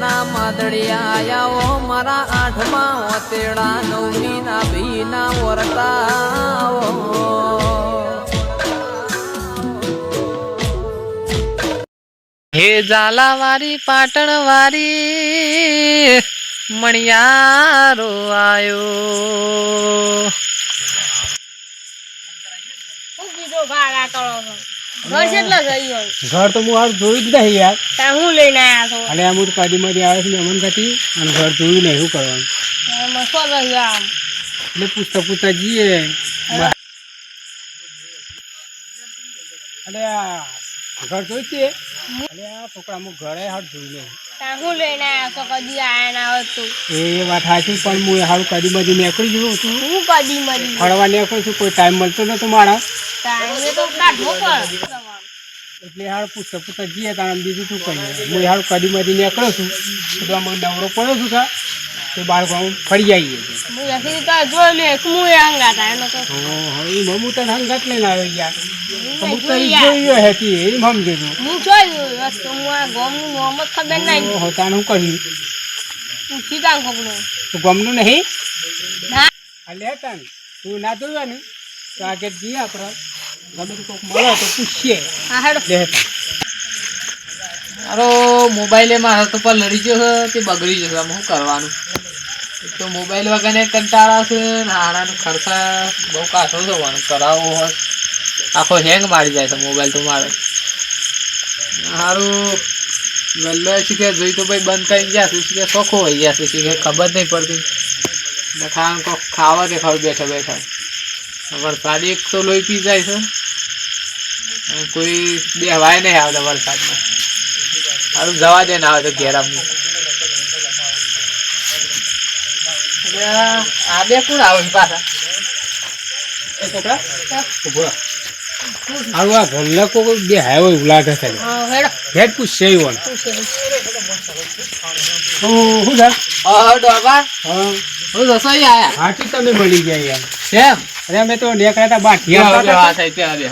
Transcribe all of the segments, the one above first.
ના માદળિયા આયા ઓ મારા આઠમા ઓતેડા નવમી ના ભી ના વરતા હે ઝાલાવારી પાટણવારી મણિયારો આવ્યો કીધું ભાગ આ ઘર કેટલા જઈ હોય? ઘર તો હું હાલ જોયું દીધા છે યાર. ત્યાં હું લઈને આયા છો? અને અમુક મારી આવે છે મહેમાન ગતિ અને ઘર જોયું નહીં શું કરવાનું. રહ્યું આમ? એટલે પૂછતા પૂછતા જઈએ. અરે આ ઘર જોઈ છે અરે આ છોકરા અમુક ઘરે હાથ જોઈ નહીં. હું લઈને છો કદી આયા ના હોત એ વાત સાચી પણ હું કદી કાદીમાંથી નીકળી છું. હું કદી મળી ફરવા નીકળું છું કોઈ ટાઈમ મળતો નતો મારા. ટાઈમે તો કાઢવો પડે. એટલે હાલ પૂછતા પૂછતા જઈએ તારા બીજું શું કરીએ? હું હાલ કાદીમાંથી નીકળું છું. તો આમાં નવરો પડ્યો છું કા? તો બાળકો ફરી આવીએ. હું એથી તો જોઈ લે હું એ અંગા થાય એનો તો ઓહો, એ મમ્મુ તો સંગાત લઈને આવ્યો યાર અમુક તો જોઈ જોયું હતી એ સમજે તું. હું જોયું વસ્તુ હું આ ગોમનું નામ ખબર નહીં ઓહો તાનું કર્યું હું સીધા ખબર તું ગમનું નહીં? ના. આ લે તું ના જોયું ને તો આગળ જઈએ આપણે. ગમે તો કોઈક મળે તો પૂછીએ. હા હેડો. લે મોબાઈલ એમાં હાથ પર લડી ગયો છે તે બગડી જશે હું કરવાનું? તો મોબાઈલ વગરને કંટાળા છે ને હાણાનો ખર્ચા બહુ કાઠો થવાનો પણ કરાવવો હોય. આખો હેંગ મારી જાય છે મોબાઈલ તો મારો. સારું ગલ્લો છે કે જોઈ તો ભાઈ બંધ કરી ગયા છે. કે શોખો હોય ગયા છે? કે ખબર નહીં પડતી. ને ખાવાનું કોક ખાવા કે ખાવ બેઠા બેઠા. વરસાદ એક તો લોહી પી જાય છે. કોઈ બેહવાય નહીં આવતા વરસાદમાં. સારું જવા દે ના આવે તો ઘેર આમ. આ- બે કોણ આવે છે પાછા? એ છોકરા? ઊભો હારું આ ઘરના કોઈ બે હાય હોય લાગે છે. હેડ. પૂછશે એવું શું છે હું હા ડોબા. હા. હું રસોઈ આયા. હાથી તમે મળી ગયા યાર. કેમ અરે અમે તો નીકળ્યા હતા બાકી બેહો, ત્યાં બે સાઈડ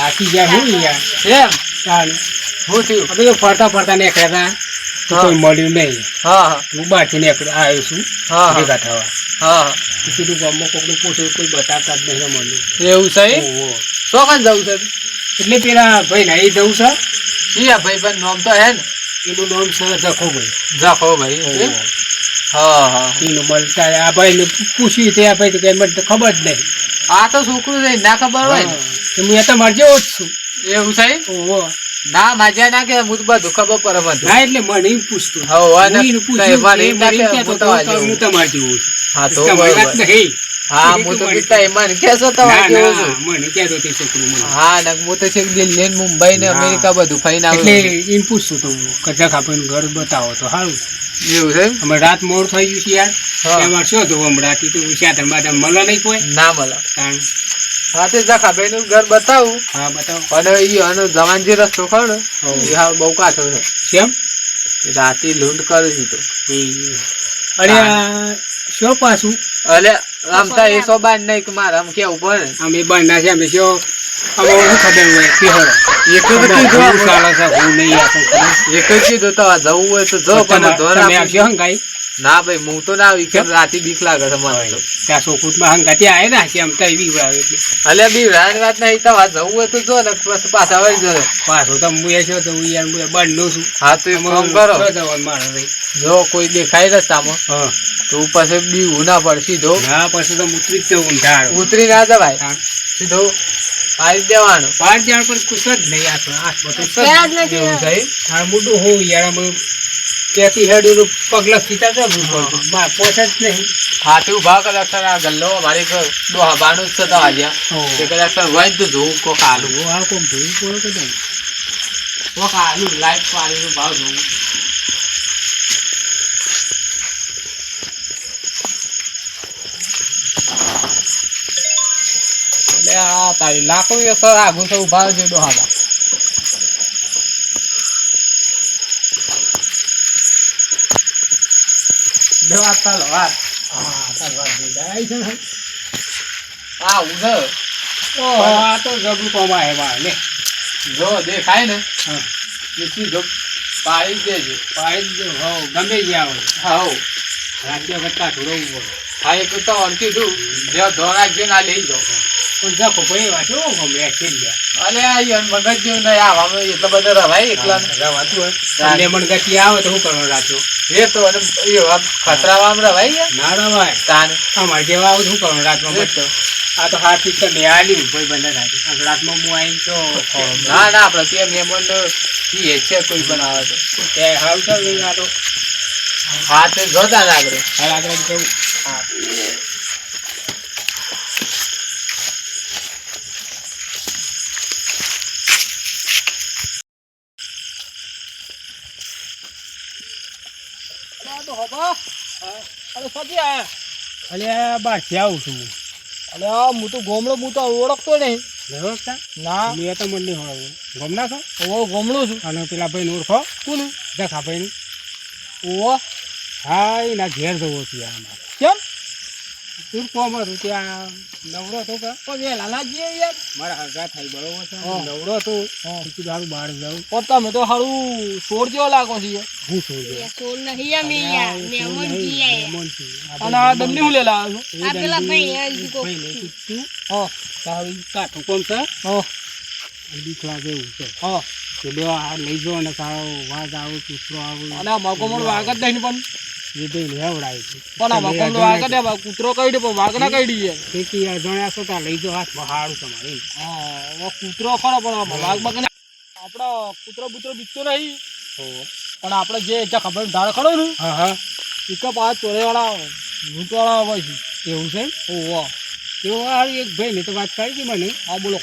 હાથી ગયા હું યાર. એમ? ચાલ હું થયું? અમે તો ફરતા ફરતા નીકળ્યા હતા તો કોઈ મળ્યું નહીં. હા હા. હું બહારથી નીકળ્યો આવ્યો છું. હા હા. ભેગા થવા. હા કીધું ગામમાં કોકને પૂછ્યું કોઈ બતાવતા જ નહીં મળ્યું એવું છે. શોખન જવું છે? એટલે પેલા ભાઈ નાઈ જવું છે? શિયા ભાઈ પણ નામ તો હે ને? એનું નામ છે જાખો ભાઈ જખો ભાઈ હા હા. એનું મળતા આ ભાઈને પૂછ્યું તે આ ભાઈ તો કે મને ખબર જ નહીં. આ તો છોકરું નહીં ના ખબર હોય ને? હા. તો હું તો માર જ છું એવું છે ઓહો ના માજ્યા ના કે હું બધું ખબર પડે બધું ના એટલે મને એમ પૂછતું હા, હું પૂછ્યું, તો તે ના હું તો તમારે જેવું છું. હા તો. નહીં. હા હું તો કીધા એમાં મને તે છોકરું હા હું તો છેક દિલ્હી મુંબઈ ને અમેરિકા બધું ફરીને એટલે એમ પૂછતું હતું કે આપણને ઘર બતાવો તો સારું એવું છે? અમે રાત મોડ થઈ ગયું છે યાર. એમાં શું હતું હમણાં તો બાધન મળે નહીં કોઈ ના મળે તાણ. હા તે નું ઘર બતાવું. હા બતાવો. અને ઈ અને જવાન જે રસ્તો ખરો ને એ હા બહુ કાચો છે. કેમ? રાતે લૂંટ કરી દીધો. અરે શું પાછું? અલે આમ તો એ બાંધ નહીં કે મારે આમ કેવું પડે. અમે બંધા છે અમે શું? અમારે શું ખબર હોય? કે હરો એક જ કીધું ચાલે છે હું નહીં તો એક જ કીધું તો જવું હોય તો જો પણ તમે મેં આપું. હંગાઈ ના ભાઈ હું તો ના આવી રાતે બીક લાગે છે મને તો. ત્યાં સોકુટમાં હંગાતી આવે ને કેમ તો એવી આવે એટલે. બી રાત વાત નહીં તો આ જવું હોય તો જો ને પછી પાછા વળી જો પાછો તો હું એ છો તો હું યાર હું બંધનો છું. હા તો એમ કામ કરો? જો કોઈ દેખાય રસ્તામાં હા. તો પછી બી ના પડે સીધો. ના પછી તો ઉતરી જ જવું ઢાળ ઉતરી ના જવાય. હા. સીધો દેવાનો. જ દેવાનું પણ કુછ જ નહીં આ તો કશું હા મોટું હોઉં યાર ત્યાંથી હેડું પગલા સીધા છે પોસે જ નહીં. હાથી ઊભા કલાક આ ગલ્લો મારી ડોહા બાનું જ છે તો આજે કલાક વઈ તો જોઉં કોક આલુ. આ કોમ જોવું પડે કે નહીં? કોક આલુ લાઈટ પાણીનો ભાવ ધોવું આ તારી લાકડું સર આગું છે ઊભા છે ડોહામાં દેવા તાલ વાત હા ચાલવા દીધા છે ને આ ઉધર. ઓહો આ તો જબરું કોમ મારે લે. જો દેખાય ને? હા. એ જો પાડી જ દેજો. પાડી જ દો હો ગમે જ્યાં હોય. રાત્રે વખત કાઠું રહું. પડે હા એક તો અડકી દઉં જે ધોર રાખજો ના લઈ જાઓ. પણ જખો ભાઈ વાંચો ગમે છે લ્યા? અલે આ મગજ જેવું નહીં આ અમે એટલા બધા રવાય એકલા રવાતું હોય. લેમન ગતિ આવે તો શું કરવાનું રાખ્યો એ તો અને એ વાત ખતરામાં રવાય ના? રવાય. તાને. અમારે જેવા આવું શું કરવાનું રાતમાં તો. આ તો હાથથી તમે આલી ભાઈ બંધ રાખી રાતમાં હું આવીને તો ના ના આપણે તે મહેમાન એ છે કોઈ બનાવે તો. તે હાલ તો એ આ તો હાથ જોતા લાગે. કેવું હાલ આગળ જવું અલે બહારથી આવું છું હું. અલે હું તો ગોમડો હું તો ઓળખતો નહીં. ઓળખતા ના. મેં તો મને નહીં હોય ગમ છો? ઓ ગોમડો છું. અને પેલા ભાઈને ઓળખો. કોણ દેખા ભાઈને ઓ. હા એના ઘેર જવો છું અમારે તું કોમ હતું ત્યાં નવરો હતો કે? તો બે લાલા યાર. મારા હગા થાય બરોબર છે. હા. નવરો હતો. કીધું સારું બહાર જાઉં પણ તમે તો સારું છોડ જેવો લાગો છો હું છું જો. એ નહીં અમે યાર મહેમાન છીએ. મહેમાન અને આ દમની હું લેલા આવ્યો આ પેલા ભાઈ આ જીકો ભાઈને કીધું, તારું કાઠું કોમ છે? હા બીક લાગે એવું છે. હા કે બે આ લઈ જાઓ અને તારો વાઘ આવો કૂતરો આવો. અને આ મગોમણ વાઘ જ નહીં પણ. ભાઈ લેવડાય છે. પણ આ જ કૂતરો કઈ દે વાઘ ના કઈ તે કે છો ત્યાં લઈ જાઓ હાથ હારું તમારે હા કૂતરો ખરો પણ આ. આપડો કૂતરો બૂતરો બીકતો નહીં. પણ આપણે જે જ્યાં ખબર ઢાળ ખરો ને હા હા. એક પાંચ ચોરેવાળા લૂંટવાળા હોય છે. એવું છે ઓહો તેઓ હારું એક ભાઈ ને તો વાત કરી હતી મને. હા બોલો.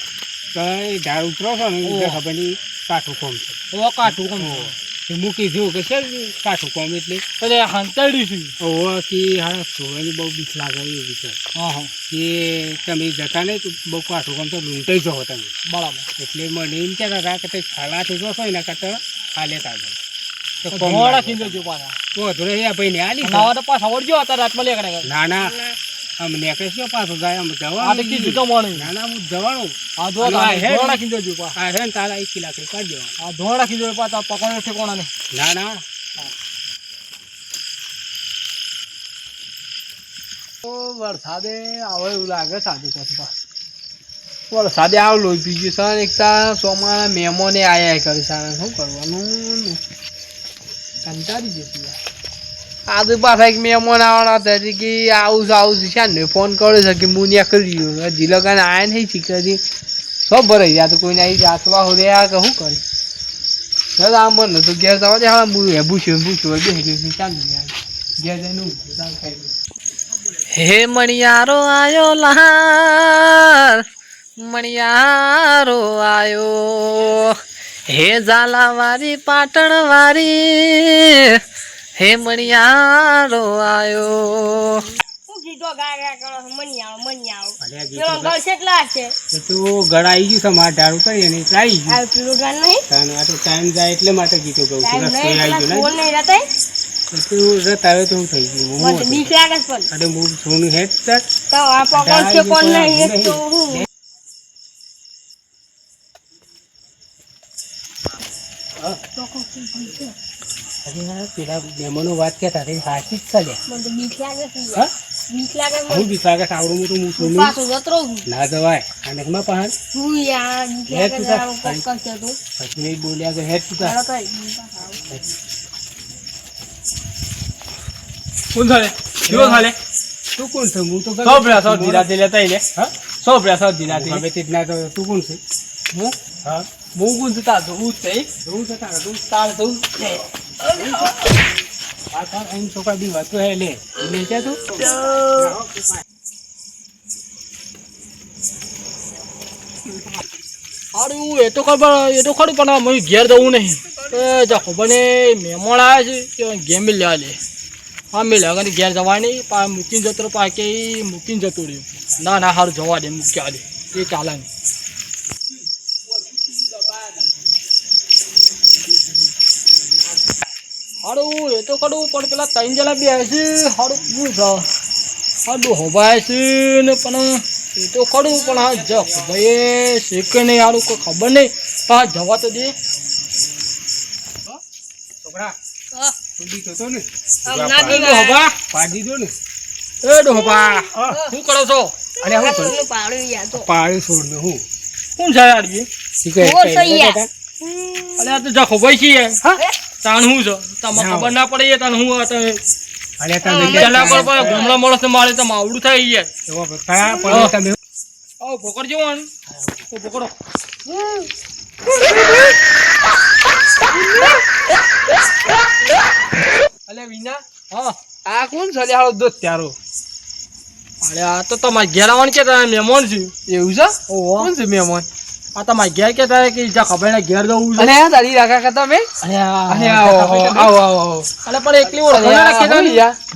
કે એ ઢાળ ઉતરો છો ને ખબર નહીં કાઠું કોમ છે. ઓ કાઠું કોમ તે મૂકી જેવું કે છે કાઠું કોમ એટલે. એટલે હંતાડીશું છે. ઓવો કે હા છોડવાની બહુ બીક લાગે એ વિચાર. હા કે તમે જતા નહીં તો બહુ કાઠું કોમ તો લૂંટાઈ જાઓ તમે. બરાબર. એટલે મને એમ કહેતા હતા કે તે ખાલાથી જોશો એના કરતાં આ લેતા જાઓ. તો કોમ વાળા ખીંજો જો પાછા. તો વધુ ભાઈ ને આલી નાવા તો પાછા વળજો હતા રાતમાં લેકડે. ના ના. આમ નેકળે છે પાછો જાય આમ આ જવાનું કીધું તો ના ના હું જવાનું. આ જો. ધોળા પા. આ કાઢ આ ધોળા ઠેકોણા ના ના. વરસાદે આવે એવું લાગે સાદું કશું પા. વરસાદે આવ લોહી પી ગયું છે ને એક તા સોમાના મહેમાને આયા કરે સારા શું કરવાનું? કંટાળી જતી યાર. આજે પાછા એક મહેમાન આવવાના હતા કે આવું આવું છે ને ફોન કર્યો છે કે હું ત્યાં કરી ગયું હજી લગાને આયા નહીં શીખી સબ ભરાઈ ગયા તો કોઈને આવી જાતવા હો રે આ કે શું કરે દાદા આમ મને તો ઘેર જવા દે હા હું હેબું છું હેબું છું બેસી ગયું ચાલ ઘેર જઈને ઊંઘું, ખાઈ હે મણિયારો આયો લહાર મણિયારો આયો હે ઝાલાવારી પાટણવારી હે મણિયારો આયો. હું ગીતો ગાયા કરો ગળ કેટલા છે? તું ગળા આવી ગયું છે મારે ઢાળ ઉતારી અને એટલે આવી ગયું. પેલું ગળ નહીં? તાને આ તો ટાઈમ જાય એટલે માટે ગીતો છું. આવી રહેતા તું રત આવે તો હું થઈ ગયું. મને બીક લાગે પણ. અરે હું સોનું હેડ તો આ પકડ છે કોણ નહીં એક તો હું? અરે પેલા મહેમાનો વાત હતા એ સાચી જ તો બીક લાગે બીક લાગે હું મને. બી લાગે આવડું મોટું હું છું ના જવાય. અને એમાં પહાડ? હું યાર બીક તું તાર- પછી બોલ્યા કે હેડ તું તાર. ચાલો. કોણ ચાલે ચાલે તું કોણ છે? હું સૌ સૌ લે. હા? સૌ સૌ ના તું કોણ છે? હું? હા. હું જતા જોવું જ છે જોવું જતા તું તાર જોવું છે પાછળ એમ છોકરા બી વાતો હે લે લે છે તું સારું એ તો ખબર એ તો ખરું પણ મને ઘેર જવું નહીં એ જા ખબર ને મહેમાન આવ્યા છે કે ગેમ લેવા લે હા મેં લગન ઘેર જવાની પા મૂકીને જતો પાકે મૂકીને જતો રહ્યો ના ના સારું જવા દે મૂક્યા દે એ ચાલે નહીં હારું એ તો ખરું પણ પેલા ત્રણ જણા બે છે. હારું શું છે. હારું હોભાય છે ને પણ એ તો ખરું પણ હા જ ભાઈ શીખે નહીં હારું કોઈ ખબર નહીં. હા જવા તો દે. છોકરા અરે પાડ્યું યાર તો. પાડી છોડ ને હું? શું છે. અલે આ તો જખો ભાઈ છીએ હા? તાણ હું છે? તમને ખબર ના પડે તાણ હું તમે તમે ગામડા માણસ ને મારે તો આવડું થાય યાર. તમે. પકડ ઓ પકડો અલે વિના. હા. આ કોણ છે? હાલો દોત ત્યારો. અરે આ તો તમારે ઘેર આવવાનું કે તમે મહેમાન છે. એવું છે? કોણ છે મહેમાન? આ તમારે ઘેર કે તારે કે જા ખબર ના ઘેર જવું છે. અરે તારી રાખા કરતા તમે અરે અરે આવો આવો આવો અલે પણ એકલી ઓળખો ના રાખે તો.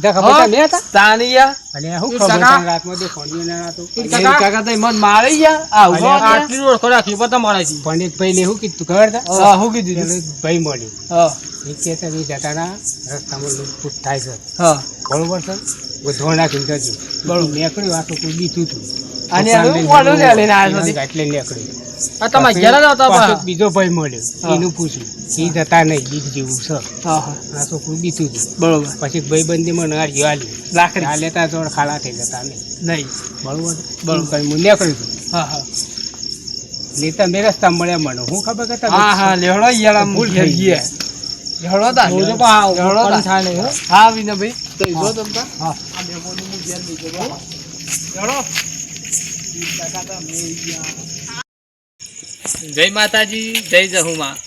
જા ખબર હા? તમે હતા તાનિયા? અરે હું ખબર? તને રાતમાં દેખાડ્યું ના ઈ કાકા તો? મન મારે યા આવો આટલી ઊભો ખરા આટલી પતા મારે છે પંડિત ભાઈ ને શું કીધું ખબર હતા હા હું કીધું ભાઈ મળી હા. એક કે તમે જતાના રસ્તામાં લૂંટફૂટ થાય છે. હા. બરોબર છે? બધો કીધું બરોબર. આ તો કોઈ બીતું હતું. અને કોનું લે લઈને આવ્યો છે? એટલે નીકળ્યું આ તમારે ઘેર આવતા પાછો બીજો ભાઈ મળ્યો. હા. એનું પૂછ્યું. એ જતા નહીં બીજ જેવું છે. હા હા. આ તો કોઈ બીતું હતું બરોબર. પછી ભાઈબંધી મને હાર્યું હાલ્યું લાકડી. આ લેતા જોડ ખાલા થઈ જતા નહીં. નહીં. બરોબર? બરોબર. હું નીકળ્યું હતું હા હા. એટલે તમે રસ્તા મળ્યા મને. હું ખબર કે તમે હા હા લેવડો યાર ભૂલ થઈ ગયા. લેવડો તા? પણ આ લેવડો તા? થાય હા. હો. હા વિનાભાઈ તો જો તમતા હા. આ મેમોની હું ઘેર લઈ જતો લેવડો. જય માતાજી, જય જહુમા.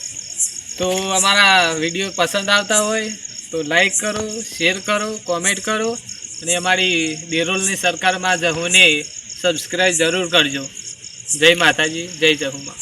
તો અમારા વીડિયો પસંદ આવતા હોય તો લાઈક કરો શેર કરો કોમેન્ટ કરો અને અમારી દેરોલની સરકારમાં જહુને સબસ્ક્રાઈબ જરૂર કરજો. જય માતાજી, જય જહુમા.